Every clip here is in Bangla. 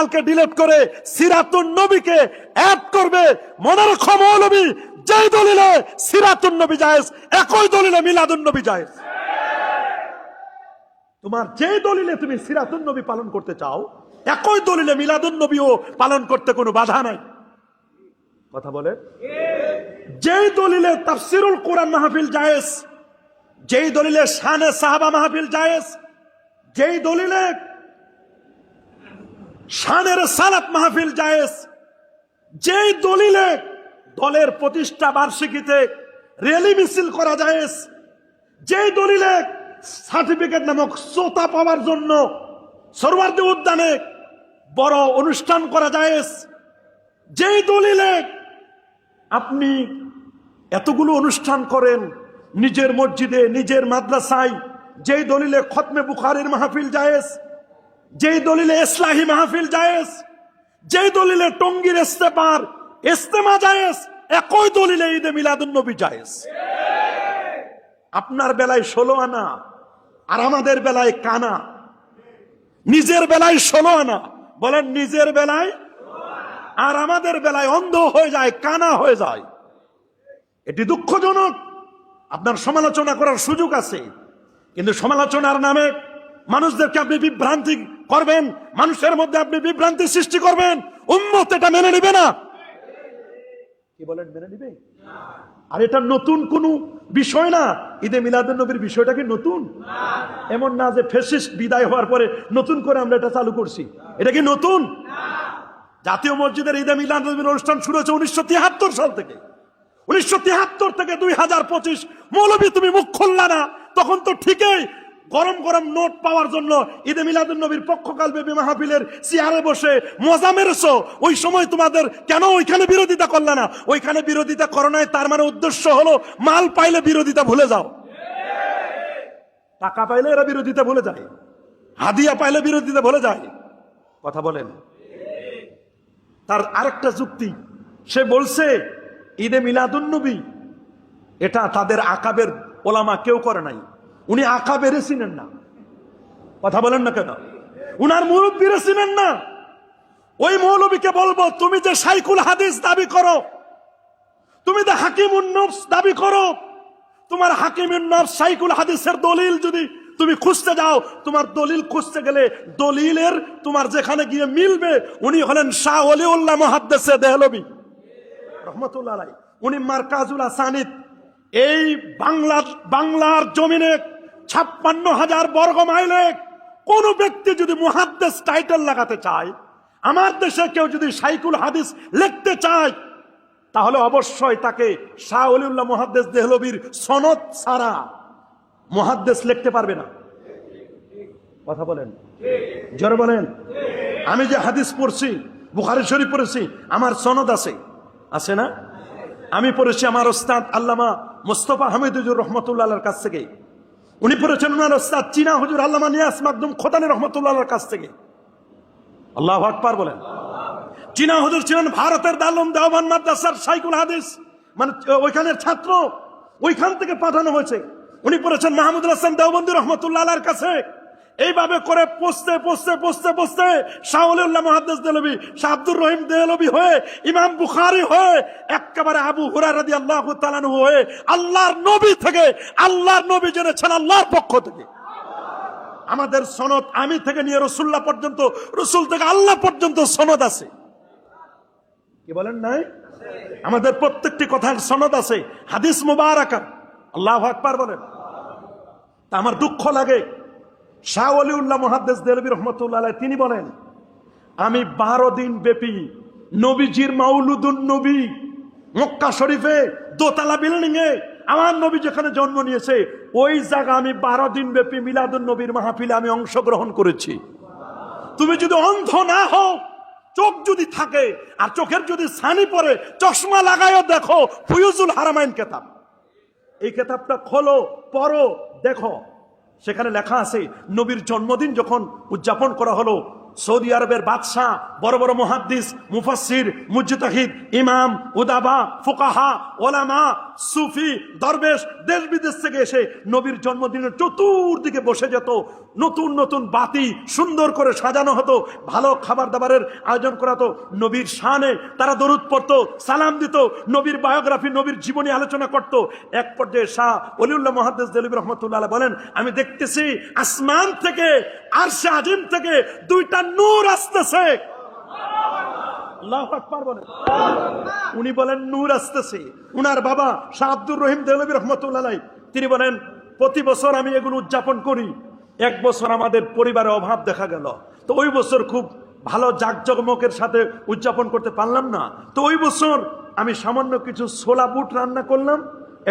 সালকে ডিলিট করে সিরাতুন নবীকে অ্যাড করবে। মনে রাখো মৌলবী যেই দলিলে সিরাতুন নবী জায়েজ, একই দলিলে মিলাদুন নবী জায়েজ। তোমার যে দলিলে তুমি সিরাতুন নবী পালন করতে চাও, একই দলিলে মিলাদুন নবীও পালন করতে কোনো বাধা নাই। কথা বলে যেই দলিলে তাফসিরুল কোরআন মাহফিল জায়েজ, যেই দলিলে শানে সাহাবা মাহফিল জায়েজ, যেই দলিলে শানের সালাত মাহফিল জায়েজ। যেই দলিলে দলের প্রতিষ্ঠা বার্ষিকীতে র্যালি মিছিল করা জায়েজ, যেই দলিলে সার্টিফিকেট নামক শ্রোতা পাওয়ার জন্য সরওয়ার্দী উদ্যানে বড় অনুষ্ঠান করা জায়েজ। যেই দলিলে আপনি এতগুলো অনুষ্ঠান করেন, নিজের মসজিদে, নিজের মাদ্রাসায়, যেই দলিলে খতমে বুখারির মাহফিল জায়েজ যেই দলিলে ইসলাহী মাহফিল জায়েজ, যেই দলিলে টঙ্গির ইস্তেমার, ইস্তেমা জায়েজ, একই দলিলে ঈদে মিলাদুন নবী জায়েজ। আপনার বেলায় ষোলো আনা, আর আমাদের বেলায় কানা। নিজের বেলায় ষোলো আনা। বলেন, নিজের বেলায় আর আমাদের বেলায় অন্ধ হয়ে যায়, কানা হয়ে যায়। এটি দুঃখজনক। আপনার সমালোচনা করার সুযোগ আছে, কিন্তু সমালোচনার নামে মানুষদেরকে আপনি বিভ্রান্তি করবেন মানুষের মধ্যে আপনি বিভ্রান্তি সৃষ্টি করবেন উম্মত এটা মেনে নিবে না। কি বলেন মেনে নিবে? আর এটা নতুন কোন বিষয় না। ঈদে মিলাদুল নবীর বিষয়টা কি নতুন? এমন না যে ফেসিস্ট বিদায় হওয়ার পরে নতুন করে আমরা এটা চালু করছি। এটা কি নতুন? জাতীয় মসজিদের ঈদে মিলাদ নবীর অনুষ্ঠান শুরু হয়েছে উনিশশো তিয়াত্তর সাল থেকে। উনিশশো তিয়াত্তর থেকে দুই হাজার পঁচিশ মৌলবী তুমি মুখ খুললা না তখন তো ঠিকই গরম গরম নোট পাওয়ার জন্য ঈদে মিলাদুল নবীর পক্ষকাল বেবি মাহফিলের চেয়ারে বসে মজা মেরেছো। ওই সময় তোমাদের কেন ওইখানে বিরোধিতা করলে না? ওইখানে বিরোধিতা করো নাই, তার মানে উদ্দেশ্য হলো মাল পাইলে বিরোধিতা ভুলে যাও। টাকা পাইলে এরা বিরোধিতা ভুলে যায়। হাদিয়া পাইলে বিরোধিতা ভুলে যায়। কথা বলেন। তার আরেকটা যুক্তি, সে বলছে, ঈদে মিলাদুন্নবী এটা তাদের আকাবের ওলামা কেউ করে নাই। উনি আকাবেরে চিনেন না। কথা বলেন না কেন? উনার মুরব্বীরে চিনেন না। ওই মৌলবীকে বলব, তুমি যে সাইকুল হাদিস দাবি করো, তুমি যে হাকিম নফস দাবি করো, তোমার হাকিম নফস সাইকুল হাদিসের দলিল যদি তুমি খুঁজতে যাও, তোমার দলিল খুঁজতে গেলে দলিলের তোমার যেখানে গিয়ে মিলবে, উনি হলেন শাহ অলিউল্লাহ মহাদ্দেসে দেহলবী। রহমতুল্লাহ উনি মার্কাজুল আসানিদ এই বাংলার বাংলার জমিনে ছাপ্পান্ন হাজার বর্গ মাইলে কোন ব্যক্তি যদি মুহাদ্দেস টাইটেল লাগাতে চায়, আমার দেশে কেউ যদি সাইকুল হাদিস লিখতে চায়, তাহলে অবশ্যই তাকে শাহ অলিউল্লাহ মহাদ্দেস দেহলবির সনদ ছাড়া মহাদ্দেস লিখতে পারবে না। কথা বলেন। জোরে বলেন। আমি যে হাদিস পড়ছি, বুখারি শরীফ পড়েছি, আমার সনদ আছে। আছে না? আমি পড়েছি আমার ওস্তাদ আল্লামা মোস্তফা হামিদুজুর রহমতুল্লাহর কাছ থেকে। উনি পড়েছেন ওনার ওস্তাদ চীনা হুজুর আল্লামা নিয়াস মাকদুম খোদানি রহমতুল্লাহর কাছ থেকে। আল্লাহ আকবার বলেন। চীনা হুজুর ছিলেন ভারতের দালুম দেওয়ান মাদ্রাসার সাইকুল হাদিস মানে ওইখানের ছাত্র। ওইখান থেকে পাঠানো হয়েছে। উনি পড়েছেন মাহমুদুল হাসান দেওবন্দি রহমতুল্লাহ কাছে। এইভাবে করে পৌঁছতে পৌঁছতে পৌঁছতে পৌঁছতে শাহুল্লাহ মহাদ্দেস দেলবি শাহ আব্দুর রহিম দেলবি হয়ে, ইমাম বুখারি হয়ে একেবারে আবু হুরার আল্লাহ তালানু হয়ে আল্লাহর নবী থেকে, আল্লাহর নবী জেনেছেন আল্লাহর পক্ষ থেকে। আমাদের সনদ আমি থেকে নিয়ে রসুল্লাহ পর্যন্ত, রসুল থেকে আল্লাহ পর্যন্ত সনদ আছে। কি বলেন নাই? আমাদের প্রত্যেকটি কথার সনদ আছে, হাদিস মুবারাকা আল্লাহ আকবার বলেন। তা আমার দুঃখ লাগে। শাহ অলিউল্লাহ মহাদ্দেস দেলবী রহমতুল্লাহ তিনি বলেন, আমি বারো দিন ব্যাপী নবীজির মাউলুদুন নবী মক্কা শরীফে দোতলা বিল্ডিং এ আমার নবী যেখানে জন্ম নিয়েছে, ওই জায়গা আমি বারো দিন ব্যাপী মিলাদুন নবীর মাহফিলে আমি অংশগ্রহণ করেছি। তুমি যদি অন্ধ না হও, চোখ যদি থাকে, আর চোখের যদি ছানি পরে চশমা লাগায়ও দেখো, ফুয়ুজুল হারামাইন কেতাব। এই কেতাবটা খোলো, পড়ো, দেখো। সেখানে লেখা আছে নবীর জন্মদিন যখন উদযাপন করা হলো সৌদি আরবের বাদশাহ, বড় বড় মহাদ্দিস মুফাসির মুজিতাহিদ ইমাম, উদাবা, ফুকাহা, ওলামা, সুফি, দরবেশ দেশ বিদেশ থেকে এসে নবীর জন্মদিনের চতুর্দিকে বসে যেত। নতুন নতুন বাতি সুন্দর করে সাজানো হতো, ভালো খাবার দাবারের আয়োজন করা হতো। নবীর শানে তারা দরুদ পড়তো, সালাম দিত, নবীর বায়োগ্রাফি, নবীর জীবনী আলোচনা করত। এক পর্যায়ে শাহ অলিউল্লাহ মহাদ্দেস দলিব রহমতুল্লাহ বলেন, আমি দেখতেছি আসমান থেকে আরশে আজিম থেকে দুইটা নূর আসতেছে। উনি বলেন, নূর আসতেছে। উনার বাবা শাহ আব্দুর রহিম দেলবী রহমতুল্লাহ তিনি বলেন, প্রতি বছর আমি এগুলো উদযাপন করি। এক বছর আমাদের পরিবারে অভাব দেখা গেল। তো ওই বছর খুব ভালো জাকজমকের সাথে উদযাপন করতে পারলাম না। তো ওই বছর আমি সামান্য কিছু ছোলা বুট রান্না করলাম।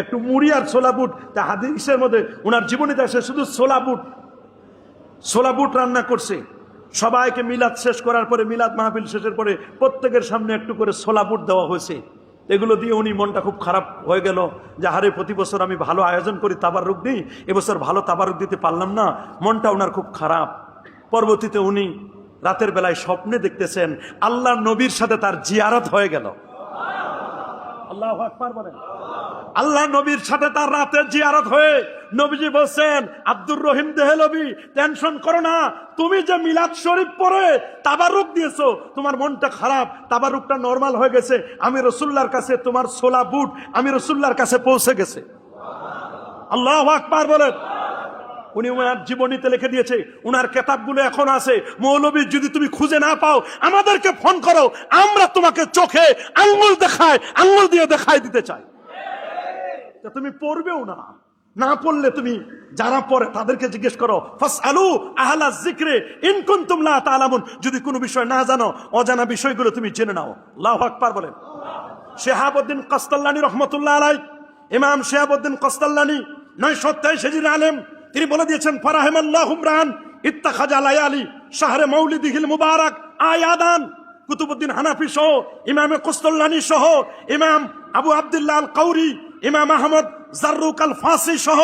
একটু মুড়ি আর ছোলা বুট। তা হাদিসের মধ্যে ওনার জীবনীতে আসে শুধু ছোলা বুট ছোলা বুট রান্না করছে। সবাইকে মিলাদ শেষ করার পরে, মিলাদ মাহফিল শেষের পরে প্রত্যেকের সামনে একটু করে ছোলা বুট দেওয়া হয়েছে। এগুলো দিয়ে উনি মনটা খুব খারাপ হয়ে গেল যে হারে প্রতি বছর আমি ভালো আয়োজন করি তাবার রূপ দিই এবছর ভালো তাবারুক দিতে পারলাম না। মনটা ওনার খুব খারাপ। পরবর্তীতে উনি রাতের বেলায় স্বপ্নে দেখতেছেন আল্লাহ নবীর সাথে তার জিয়ারত হয়ে গেল। আল্লাহ আকবার বলেন। আল্লাহ নবীর সাথে তার রাতের জিয়ারত হয়ে নবীজি বলছেন, আব্দুর রহিম দেহেলবি টেনশন করো না। তুমি যে মিলাদ শরীফ পরে তাবারুক দিয়েছ, তোমার মনটা খারাপ, তাবারুকটা নর্মাল হয়ে গেছে। আমি রসুল্লার কাছে তোমার সোলা বুট, আমি রসুল্লার কাছে পৌঁছে গেছে। আল্লাহ আকবার বলেন। উনি ওনার জীবনীতে লিখে দিয়েছে, উনার কেতাবগুলো এখন আছে। মৌলবী, যদি তুমি খুঁজে না পাও, আমাদেরকে ফোন করো, আমরা তোমাকে চোখে আঙ্গুল দেখায়, আঙ্গুল দিয়ে দেখাই দিতে চাই। তুমি পড়বেও না। না পড়লে তুমি যারা পড়ে তাদেরকে জিজ্ঞেস করো আলু আহলা জিক্রে ইনকুন তুমলা তালামুন যদি কোনো বিষয় না জানো, অজানা বিষয়গুলো তুমি জেনে নাও। লাহ আকবার বলেন। শেহাবুদ্দিন কস্তাল্লানি রহমতুল্লাহ আলাই ইমাম শেহাবুদ্দিন কস্তাল্লানি নয় সত্যাইশ হেজির আলেম। তিনি বলে দিয়েছেন, ফারাহেমাল্লাহ হুমরান ইত্তা খাজা লায়ালি শাহরে মৌলিদিহিল মুবারক, আয়াদান, কুতুবুদ্দিন হানাফি সহ, ইমামে কুস্তল্লানি সহ, ইমাম আবু আবদুল্লাহ কৌরি ইমাম আহমদ জাররুক আল ফাসি সহ,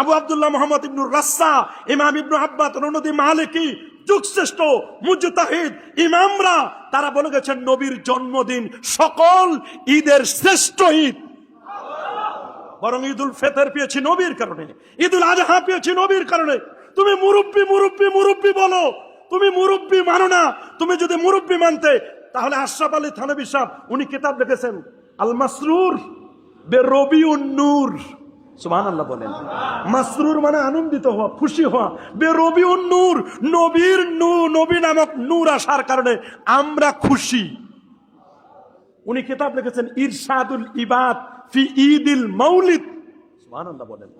আবু আবদুল্লাহ মোহাম্মদ ইবনুর রাস্সা ইমাম ইবনু আব্বাত রনদি মালিকি, যুগশ্রেষ্ঠ, মুজতাহিদ, ইমামরা, তারা বলে গেছেন, নবীর জন্মদিন সকল ঈদের শ্রেষ্ঠ ঈদ। বরং ঈদুল ফেতের পেয়েছি নবীর কারণে, ঈদুল আজহা পেয়েছি নবীর কারণে। তুমি মুরব্বী মুরব্বী মুরব্বী বলো। তুমি মুরব্বী মানো না। তুমি যদি মুরব্বী মানতে, তাহলে আশরাফ আলী থানবী সাহেব উনি কিতাব লিখেছেন আল মাসরুর বে রবি নূর। সুমান আল্লাহ বলেন। মাসরুর মানে আনন্দিত হওয়া, খুশি হওয়া। বে রবি নূর, নবীর নূ, নবী নামক নূর আসার কারণে আমরা খুশি। উনি কিতাব লিখেছেন ইরশাদুল ইবাদ ফি ঈদিল মাউলিদ। সুবহানাল্লাহ বলেন।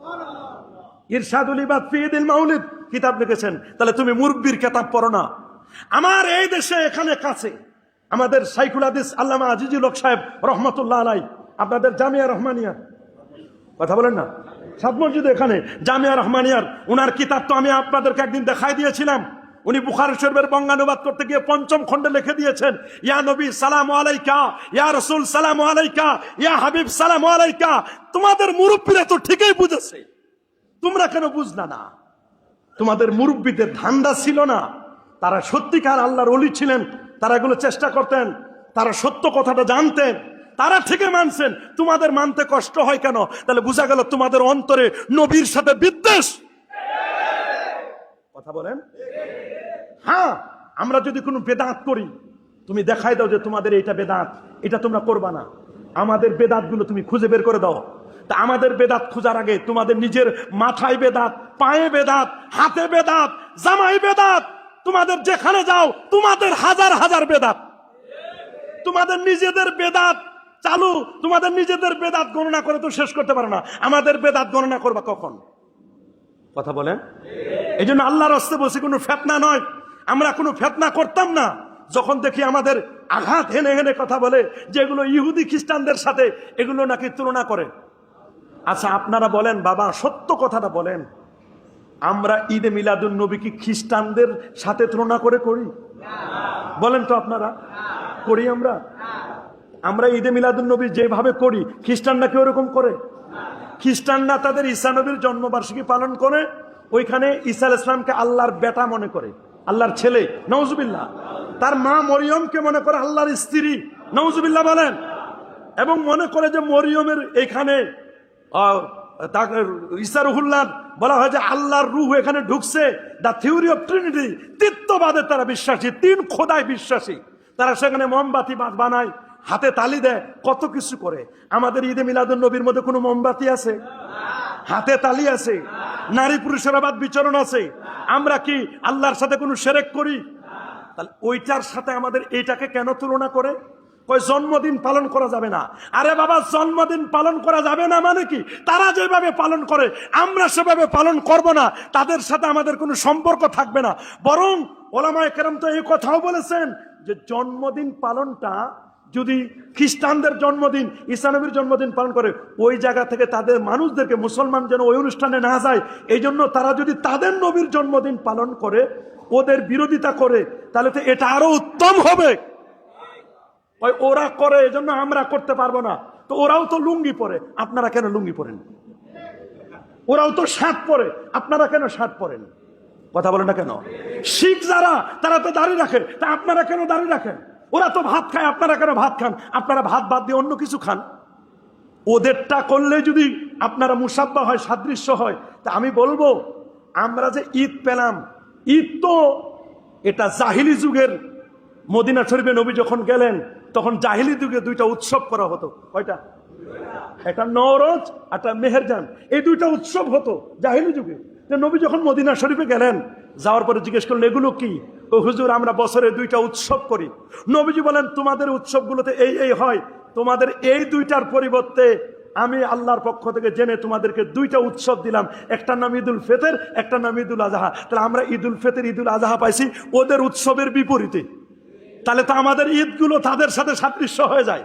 ইরশাদুল ইবাদ ফি ঈদিল মাউলিদ কিতাব লিখেছেন। তাহলে তুমি মুরব্বির কিতাব পড়ো না। আমার এই দেশে এখানে কাছে আমাদের সাইকুল হাদিস আল্লামা আজিজুল হক সাহেব রহমতুল্লাহ আলাই আপনাদের জামিয়া রহমানিয়া। কথা বলেন না? সাত মসজিদ এখানে জামিয়া রহমানিয়ার উনার কিতাব তো আমি আপনাদেরকে একদিন দেখাই দিয়েছিলাম। উনি বুখার শরীফের বঙ্গানুবাদ করতে গিয়ে পঞ্চম খণ্ডে লিখে দিয়েছেন, ইয়া নবী, সালাম আলাইকা, ইয়া রসুল, সালাম আলাইকা, ইয়া হাবিব, সালাম আলাইকা। তোমাদের মুরব্বীরা তো ঠিকই বুঝেছে। তোমরা কেন বুঝলা না? তোমাদের মুরব্বীদের ধান্দা ছিল না। তারা সত্যিকার আল্লাহর অলি ছিলেন, তারা এগুলো চেষ্টা করতেন, তারা সত্য কথাটা জানতেন, তারা ঠিকই মানছেন। তোমাদের মানতে কষ্ট হয় কেন? তাহলে বোঝা গেল তোমাদের অন্তরে নবীর সাথে বিদ্বেষ। কথা বলেন? হ্যাঁ আমরা যদি কোনো বেদাত করি তুমি দেখাই দাও যে তোমাদের এইটা বেদাত এটা তোমরা করবা না। আমাদের বেদাতগুলো তুমি খুঁজে বের করে দাও। তা আমাদের বেদাত খোঁজার আগে তোমাদের নিজের মাথায় বেদাত পায়ে বেদাত হাতে বেদাত জামাই বেদাত তোমাদের যেখানে যাও তোমাদের হাজার হাজার বেদাত। তোমাদের নিজেদের বেদাত চালু তোমাদের নিজেদের বেদাত গণনা করে তো শেষ করতে পারো না। আমাদের বেদাত গণনা করবা কখন? কথা বলেন? এই জন্য আল্লাহর হস্তে বসে কোনো ফেতনা নয়। আমরা কোনো ফেতনা করতাম না। যখন দেখি আমাদের আঘাত হেনে হেনে কথা বলে যে এগুলো ইহুদি খ্রিস্টানদের সাথে, এগুলো নাকি তুলনা করে। আচ্ছা আপনারা বলেন, বাবা, সত্য কথাটা বলেন। আমরা ঈদে মিলাদুল নবী কি খ্রিস্টানদের সাথে তুলনা করে করি? বলেন তো আপনারা। করি আমরা? আমরা ঈদে মিলাদুল নবী যেভাবে করি খ্রিস্টানরা কি ওরকম করে? খ্রিস্টানরা তাদের ঈসা নবীর জন্মবার্ষিকী পালন করে, ওইখানে ঈসা ইসলামকে আল্লাহর বেটা মনে করে। আল্লাহর ছেলে নওজুবিল্লাহ তার মা মরিয়মকে মনে করে আল্লাহর স্ত্রী নওজুবিল্লাহ বলেন। এবং মনে করে যে মরিয়মের এখানে ইসারুহুল্লাহ বলা হয় যে আল্লাহর রুহ এখানে ঢুকছে। দ্য থিওরি অফ ট্রিনিটি তিত্ববাদে তারা বিশ্বাসী, তিন খোদায় বিশ্বাসী। তারা সেখানে মোমবাতি বানায়, হাতে তালি দেয়, কত কিছু করে। আমাদের ঈদে মিলাদুল নবীর মধ্যে কোনো মোমবাতি আছে? হাতে তালি আছে। নারী পুরুষের আবাদ বিচরণ আছে। আমরা কি আল্লাহর সাথে কোনো সেরেক করি? তাহলে ওইটার সাথে আমাদের এইটাকে কেন তুলনা করে? কই জন্মদিন পালন করা যাবে না। আরে বাবা, জন্মদিন পালন করা যাবে না মানে কি? তারা যেভাবে পালন করে, আমরা সেভাবে পালন করব না। তাদের সাথে আমাদের কোনো সম্পর্ক থাকবে না। বরং ওলামায় কেরম তো এই কথাও বলেছেন যে জন্মদিন পালনটা যদি খ্রিস্টানদের জন্মদিন ইসলামের জন্মদিন পালন করে, ওই জায়গা থেকে তাদের মানুষদেরকে মুসলমান যেন ওই অনুষ্ঠানে না যায় এই জন্য তারা যদি তাদের নবীর জন্মদিন পালন করে, ওদের বিরোধিতা করে, তাহলে তো এটা আরও উত্তম হবে। ওরা করে, এজন্য আমরা করতে পারব না। তো ওরাও তো লুঙ্গি পরে, আপনারা কেন লুঙ্গি পরেন? ওরাও তো শার্ট পরে, আপনারা কেন শার্ট পরেন? কথা বলেন না কেন? শিখ যারা, তারা তো দাঁড়িয়ে রাখে, তা আপনারা কেন দাঁড়িয়ে রাখেন? ওরা তো ভাত খায়, আপনারা কেন ভাত খান? আপনারা ভাত বাদ দিয়ে অন্য কিছু খান। ওদেরটা করলে যদি আপনারা মুসাব্বা হয়, সাদৃশ্য হয়, তা আমি বলব, আমরা যে ঈদ পেলাম, ঈদ তো এটা জাহিলি যুগের মদিনা শরীফে নবী যখন গেলেন, তখন জাহিলি যুগে দুইটা উৎসব করা হতো। কয়টা? একটা নওরোজ, একটা মেহেরজান। এই দুইটা উৎসব হতো জাহিলি যুগে। যে নবী যখন মদিনা শরীফে গেলেন, যাওয়ার পরে জিজ্ঞেস করলেন, এগুলো কি? হুজুর, আমরা বছরে দুইটা উৎসব করি। নবীজি বলেন, তোমাদের উৎসবগুলোতে এই এই হয়। তোমাদের এই দুইটার পরিবর্তে আমি আল্লাহর পক্ষ থেকে জেনে তোমাদেরকে দুইটা উৎসব দিলাম। একটা নাম ঈদুল ফেতের, একটা নাম ঈদুল আজহা। তাহলে আমরা ঈদুল ফেতের, ঈদুল আজহা পাইছি, ওদের উৎসবের বিপরীতে। তাহলে তো আমাদের ঈদগুলো তাদের সাথে সাদৃশ্য হয়ে যায়।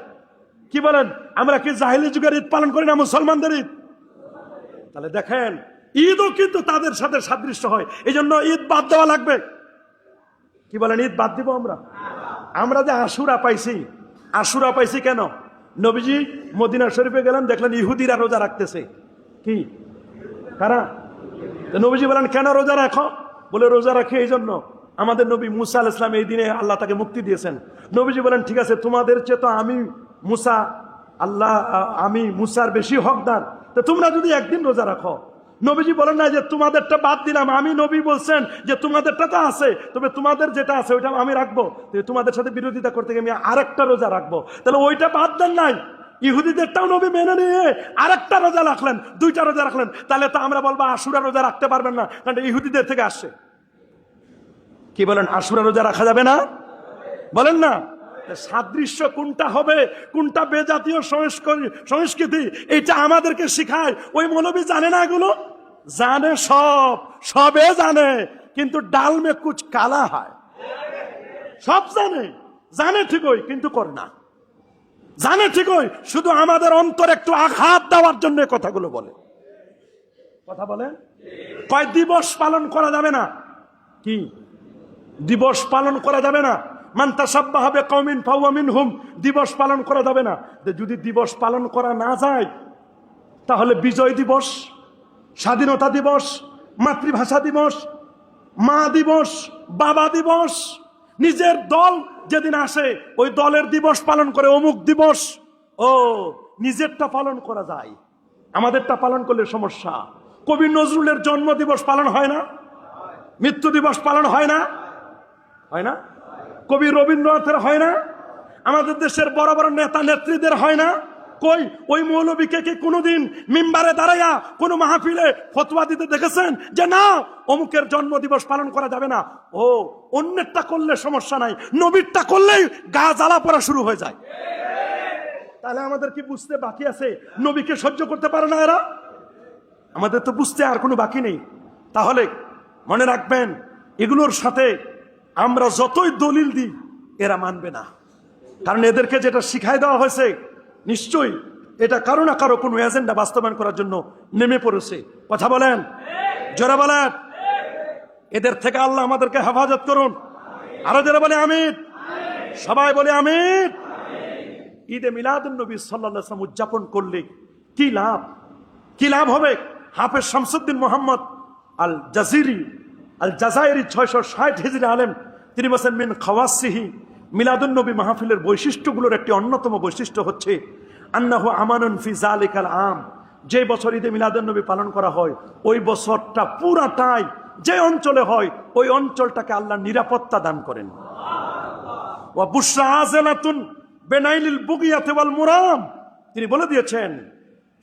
কি বলেন? আমরা কি জাহিলি যুগের ঈদ পালন করি না, মুসলমানদের ঈদ? তাহলে দেখেন, ঈদও কিন্তু তাদের সাথে সাদৃশ্য হয়। এই জন্য ঈদ বাদ দেওয়া লাগবে। কি বলেন, ঈদ বাদ দিব আমরা? আমরা যে আশুরা পাইছি আশুরা পাইছি কেন? নবীজি মদিনা শরীফে গেলেন, দেখলেন ইহুদিরা রোজা রাখতেছে। কি? কারা? নবীজি বলেন, কেন রোজা রাখো? বলে, রোজা রাখি এই জন্য আমাদের নবী মুসা আল ইসলাম এই দিনে আল্লাহ তাকে মুক্তি দিয়েছেন। নবীজি বলেন, ঠিক আছে, তোমাদের চেয়ে তো আমি মুসা, আল্লাহ আমি মুসার বেশি হকদার। তো তোমরা যদি একদিন রোজা রাখো নবীজি বলেন না যে, তোমাদেরটা বাদ দিলাম। আমি নবী বলছেন যে, তোমাদেরটা তো আছে। তবে তোমাদের যেটা আছে, ওইটা আমি রাখব। তোমাদের সাথে বিরোধিতা করতে গিয়ে আমি আরেকটা রোজা রাখব। তাহলে ওইটা বাদ দেন নাই। ইহুদিদেরটাও নবী মেনে নিয়ে আরেকটা রোজা রাখলেন, দুইটা রোজা রাখলেন। তাহলে তো আমরা বলব, আশুরা রোজা রাখতে পারবেন না। কারণ ইহুদিদের থেকে আসছে। কি বলেন, আশুরা রোজা রাখা যাবে না? বলেন না। সাদৃশ্য কোনটা হবে, কোনটা বেজাতীয় সংস্কৃতি এটা আমাদেরকে শিখায়। ওই মৌলবী জানে না এগুলো? জানে সব, সবে জানে, কিন্তু ডাল মে কুচ কালা হয়। সব জানে জানে ঠিকই, কিন্তু করে না। জানে ঠিকই, শুধু আমাদের অন্তর একটু আঘাত দেওয়ার জন্য কথাগুলো বলে। কথা বলে? কয়, দিবস পালন করা যাবে না। কি? দিবস পালন করা যাবে না। মান্তা সাব্বা হবে কমিন ফাউমিন হুম দিবস পালন করা যাবে না। যদি দিবস পালন করা না যায়, তাহলে বিজয় দিবস। স্বাধীনতা দিবস, মাতৃভাষা দিবস, মা দিবস, বাবা দিবস, নিজের দল যেদিন আসে, ওই দলের দিবস পালন করে অমুক দিবস। ও, নিজেরটা পালন করা যায়। আমাদেরটা পালন করলে সমস্যা। কবি নজরুলের জন্ম দিবস পালন হয় না? মৃত্যু দিবস পালন হয় না? হয় না? কবি রবীন্দ্রনাথের হয় না? আমাদের দেশের বড় বড় নেতা নেত্রীদের হয় না? কই? ওই মৌলবীকে কি কোনোদিন মিম্বারে দাঁড়াইয়া কোনো মাহফিলে ফতোয়া দিতে দেখেছেন? যে না, অমুকের জন্ম দিবস পালন করা যাবে না। ও, অন্যেরটা করলে সমস্যা নাই। নবীরটা করলেই গা জ্বালা পড়া শুরু হয়ে যায়। তাহলে আমাদের কি বুঝতে বাকি আছে? নবীকে সহ্য করতে পারে না এরা? আমাদের তো বুঝতে আর কোনো বাকি নেই। তাহলে মনে রাখবেন, এগুলোর সাথে আমরা যতই দলিল দিই, এরা মানবে না। কারণ এদেরকে যেটা শিখাই দেওয়া হয়েছে নিশ্চয়ই এটা কারও না কারও কোনো এজেন্ডা বাস্তবায়ন করার জন্য নেমে পড়েছে। কথা বলেন? জোরে বলেন? এদের থেকে আল্লাহ আমাদেরকে হেফাজত করুন। আরও যারা বলে আমির সবাই বলে আমির ঈদে মিলাদুল নবী সাল্লাম উদযাপন করলে কি লাভ? কি লাভ হবে? হাফেজ শামসুদ্দিন মোহাম্মদ আল জাজিরি আল জাজাইরি ছয়শো ষাট হিজরি আলেম, তিনি বলছেন, মিন খাওয়াসিহি মিলাদুন্নবী মাহফিলের বৈশিষ্ট্যগুলোর একটি অন্যতম বৈশিষ্ট্য হচ্ছে আন্নাহু আমানুন ফি জালিকাল আম। যে বছর ঈদে মিলাদুন্নবী পালন করা হয়, ওই বছরটা পুরাটাই যে অঞ্চলে হয়, ওই অঞ্চলটাকে আল্লাহ নিরাপত্তা দান করেন। ওয়া বেনাইলিল তিনি বলে দিয়েছেন,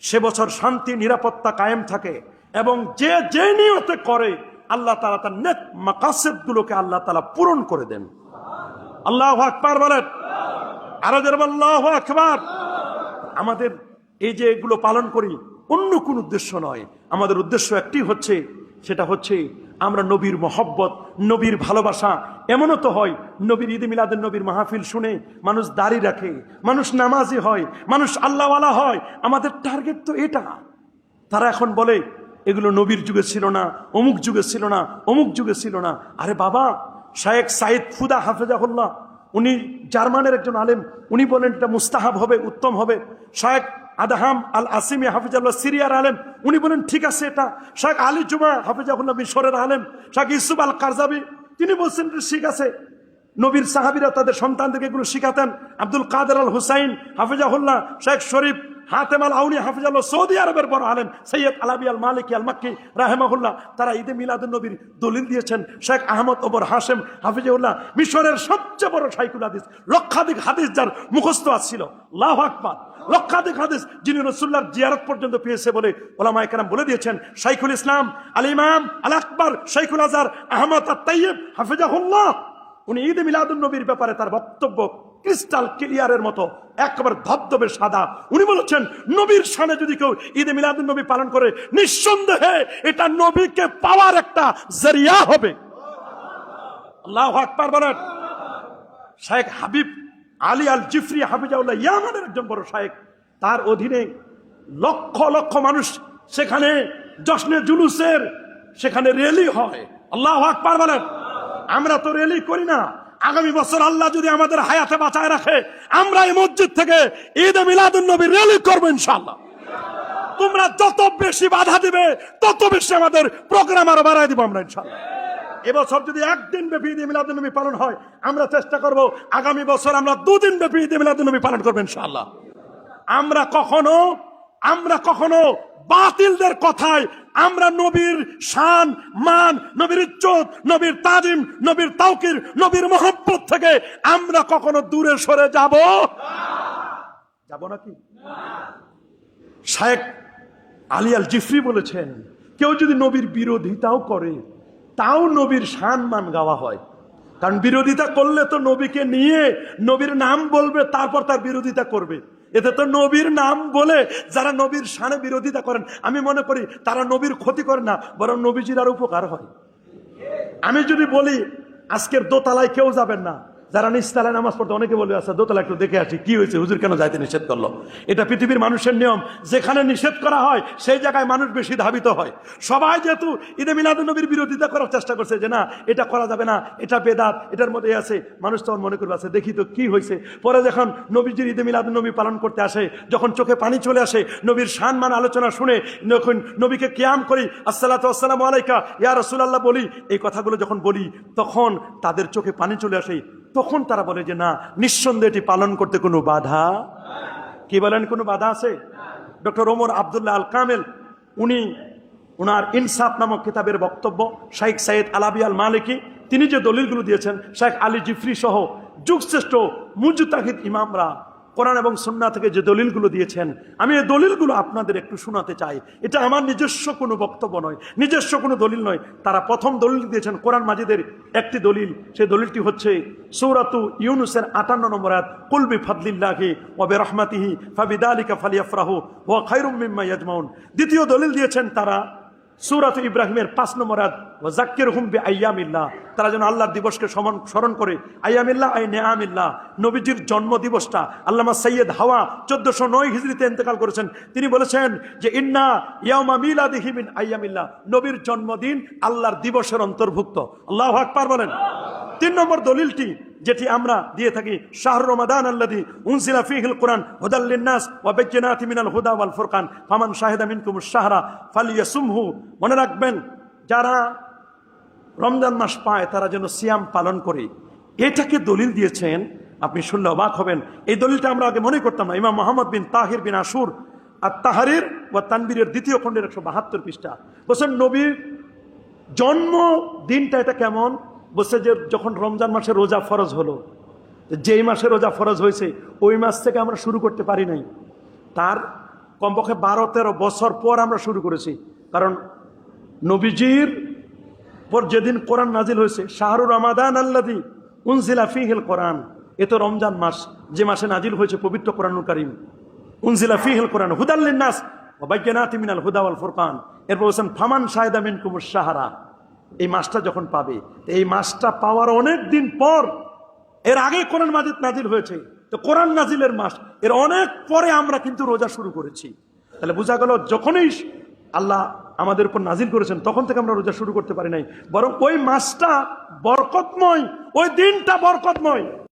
সে বছর শান্তি, নিরাপত্তা কায়েম থাকে এবং যে যে নিয়তে করে, আল্লাহ তালা তার নেক মাকাসেদ গুলোকে আল্লাহ তালা পূরণ করে দেন। আল্লাহ আকবার বলেন। আরও যেরকম আকবার। আমাদের এই যে এগুলো পালন করি, অন্য কোন উদ্দেশ্য নয়। আমাদের উদ্দেশ্য একটি হচ্ছে, সেটা হচ্ছে আমরা নবীর মহব্বত, নবীর ভালোবাসা। এমনও তো হয়, নবীর ঈদ মিলাদের নবীর মাহফিল শুনে মানুষ দাড়ি রাখে, মানুষ নামাজি হয়, মানুষ আল্লাহওয়ালা হয়। আমাদের টার্গেট তো এটা। তারা এখন বলে, এগুলো নবীর যুগে ছিল না, অমুক যুগে ছিল না, অমুক যুগে ছিল না। আরে বাবা শায়েক সাইদ ফুদা হাফেজাহুল্লাহ, উনি জার্মানের একজন আলেম, উনি বলেন এটা মুস্তাহাব হবে, উত্তম হবে। শায়েক আদাহাম আল আসিমি হাফিজাল্লাহ সিরিয়ার আলেম, উনি বলেন, ঠিক আছে এটা। শায়েক আলী জুমা হাফিজাহুল্লাহ, মিশরের আলেম শায়েক ইসুফ আল কারজাবি তিনি বলছেন ঠিক আছে। নবীর সাহাবিরা তাদের সন্তানদেরকে এগুলো শিখাতেন। আব্দুল কাদের আল Hussain হাফিজাহুল্লাহ Sheikh Sharif Hatem Al Awni হাফিজাল্লাহ Saudi আরবের বড় আলেম সৈয়দ আলাবি আল মালিক আল মাক্কি রাহেমাহুল্লাহ। তারা ঈদে মিলাদুল নবীর দলিল দিয়েছেন। শেখ আহমদ ওবর হাসেম মিশরের সবচেয়ে বড় সাইকুল হাদিস, লক্ষাধিক হাদিস যার মুখস্থ ছিল। লাহ আকবার। লক্ষাধিক হাদিস যিনি রসুল্লার জিয়ারত পর্যন্ত পেয়েছে বলে ওলামা একরাম বলে দিয়েছেন। শাইখুল ইসলাম, আল ইমাম, আল আকবর, শাইখুল আজহার আহমদ আত্তাইব হাফিজাহুল্লাহ। উনি ঈদ মিলাদুল নবীর ব্যাপারে তার বক্তব্য ক্রিস্টাল ক্লিয়ারের মতো, একবার ধবধবে সাদা। উনি বলেছেন, নবীর সামনে যদি কেউ ঈদে মিলাদুল নবী পালন করে, নিঃসন্দেহে এটা নবীকে পাওয়ার একটা জরিয়া হবে। আল্লাহ আকবার বলেন। হাবিব আলী আল জিফরি হাবিজাউল্লাহ ইয়ামানের একজন বড় শায়েখ। তার অধীনে লক্ষ লক্ষ মানুষ সেখানে জশ্নে জুলুসের সেখানে রেলি হয়। আল্লাহ আকবার বলেন। আমরা তো রেলি করি না। আগামী বছর আল্লাহ যদি আমাদের হায়াতে বাঁচায় রাখে, আমরা এই মসজিদ থেকে ঈদ মিলাদুল নবী রেলি করব ইনশাল্লাহ তোমরা যত বেশি বাধা দিবে, তত বেশি আমাদের প্রোগ্রাম আরও বাড়াই দিব আমরা ইনশাল্লাহ এবছর যদি একদিন ব্যাপী ঈদ মিলাদুল নবী পালন হয়, আমরা চেষ্টা করব আগামী বছর আমরা দুদিন ব্যাপী ঈদ মিলাদুল নবী পালন করব ইনশাল্লাহ আমরা কখনো আমরা কখনো বাতিলদের কথায় আমরা নবীর শান, মান, নবীর ইজ্জত, নবীর তাজিম, নবীর তাওকির, নবীর মহব্বত থেকে আমরা কখনো দূরে সরে যাব? যাব নাকি? শায়েক আলী আল জিফরি বলেছেন, কেউ যদি নবীর বিরোধিতাও করে, তাও নবীর শান মান গাওয়া হয়। কারণ বিরোধিতা করলে তো নবীকে নিয়ে নবীর নাম বলবে, তারপর তার বিরোধিতা করবে। এতে তো নবীর নাম বলে যারা নবীর সানে বিরোধিতা করেন, আমি মনে করি তারা নবীর ক্ষতি করে না, বরং নবীজির আর উপকার হয়। আমি যদি বলি, আজকের দোতলায় কেউ যাবেন না যারা নিস্তালায় নামাজ পড়তে, অনেকে বলে আচ্ছা দোতলা একটু দেখে আসি, কি হয়েছে? হুজুর কেন যাইতে নিষেধ করল? এটা পৃথিবীর মানুষের নিয়ম। যেখানে নিষেধ করা হয়, সেই জায়গায় মানুষ বেশি ধাবিত হয়। সবাই যেহেতু ঈদে মিলাদুল নবীর বিরোধিতা করার চেষ্টা করছে যে, না, এটা করা যাবে না, এটা বেদাত, এটার মধ্যে আছে। মানুষ তখন মনে করবে আছে দেখি তো কি হয়েছে? পরে যখন নবীজির ঈদে মিলাদুল নবী পালন করতে আসে, যখন চোখে পানি চলে আসে, নবীর সম্মান আলোচনা শুনে, যখন নবীকে কিয়াম করি, আসসালাতু আসসালামু আলাইকা, ইয়া রাসূলুল্লাহ, বলি, এই কথাগুলো যখন বলি, তখন তাদের চোখে পানি চলে আসে। তখন তারা বলে যে, না, নিঃসন্দেহে এটি পালন করতে কোনো বাধা কি বলেন, কোনো বাধা আছে? Doctor Omar Abdullah Al Kamel উনি ওনার ইনসাফ নামক কিতাবের বক্তব্য, শাইখ সাইদ আলাবি আল মালিকি তিনি যে দলিলগুলো দিয়েছেন, শাইখ আলী জিফরি সহ যুগশ্রেষ্ঠ মুজুতাহিদ ইমামরা কোরআন এবং সন্না থেকে যে দলিলগুলো দিয়েছেন, আমি এই দলিলগুলো আপনাদের একটু শোনাতে চাই। এটা আমার নিজস্ব কোনো বক্তব্য নয়, নিজস্ব কোনো দলিল নয়। তারা প্রথম দলিল দিয়েছেন কোরআন মাজিদের একটি দলিল। সেই দলিলটি হচ্ছে সৌরাতু ইউনুসের আটান্ন নম্বর আয়াত কুলবি ফাদলিল্লাহি ওয়াবে রহমাতিহি ফাবিদালিকা ফালিয়াফরাহু ওয়া খাইরুম মিম্মা ইয়াজমাউন। দ্বিতীয় দলিল দিয়েছেন তারা সুরাত ইব্রাহিমের পাঁচ নম্বর আয়াত ওয়া জাক্কির হুম বি আইয়ামিল্লাহ তারা যেন আল্লাহর দিবসকে সমান, স্মরণ করে। আইয়ামিল্লাহ আই নেয়ামিল্লাহ নবীজির জন্ম দিবসটা আল্লামা সৈয়দ হাওয়া চোদ্দশো নয় হিজড়িতে ইন্তেকাল করেছেন। তিনি বলেছেন যে, ইন্না ইয়ামা মিলাদিহি মিন আইয়ামিল্লাহ নবীর জন্মদিন আল্লাহর দিবসের অন্তর্ভুক্ত। আল্লাহ আকবার বলেন। তিন নম্বর দলিলটি যেটি আমরা দিয়ে থাকি, শাহর রমাদান আল্লাদি উনসিলা ফিহিল কোরআন হুদাল্লিন নাস ওয়া মিনাল হুদা ওয়াল ফুরকান। ফামান শাহিদা মিনকুম শাহরা ফালিয়াসুমহু। মনে রাখবেন, যারা রমজান মাস পায়, তারা যেন সিয়াম পালন করে। এটাকে দলিল দিয়েছেন, আপনি শুনলে অবাক হবেন। এই দলিলটা আমরা আগে মনে করতাম না। ইমাম মোহাম্মদ বিন তাহির বিন আসুর আর তাহারির বা তানবীরের দ্বিতীয় খণ্ডের একশো বাহাত্তর পৃষ্ঠা। বলছেন, নবীর জন্ম দিনটা এটা কেমন? বলছে যে যখন রমজান মাসে রোজা ফরজ হলো যেই মাসে রোজা ফরজ হয়েছে, ওই মাস থেকে আমরা শুরু করতে পারি নাই। তার কমপক্ষে বারো তেরো বছর পর আমরা শুরু করেছি। কারণ নবীজির পর যেদিন কোরআন নাজিল হয়েছে, শাহরুর রমাদান আল্লাদি উনজিলা ফিহিল কোরআন। এ তো রমজান মাস, যে মাসে নাজিল হয়েছে পবিত্র কোরআনুল করিম। উনজিলা ফিহিল কোরআন হুদাল্লিন নাস ওবাইকেনাতি মিনাল হুদা ওয়াল ফুরকান। এরপর বলছেন, ফামান শাহেদা মিন কুমুর সাহারা এই মাসটা যখন পাবে, এই মাসটা পাওয়ার অনেক দিন পর, এর আগে কোরআন মাজিদ নাজিল হয়েছে, তো কোরআন নাজিলের মাস, এর অনেক পরে আমরা কিন্তু রোজা শুরু করেছি। তাহলে বোঝা গেল, যখনই আল্লাহ আমাদের উপর নাজিল করেছেন, তখন থেকে আমরা রোজা শুরু করতে পারি নাই। বরং ওই মাসটা বরকতময়, ওই দিনটা বরকতময়।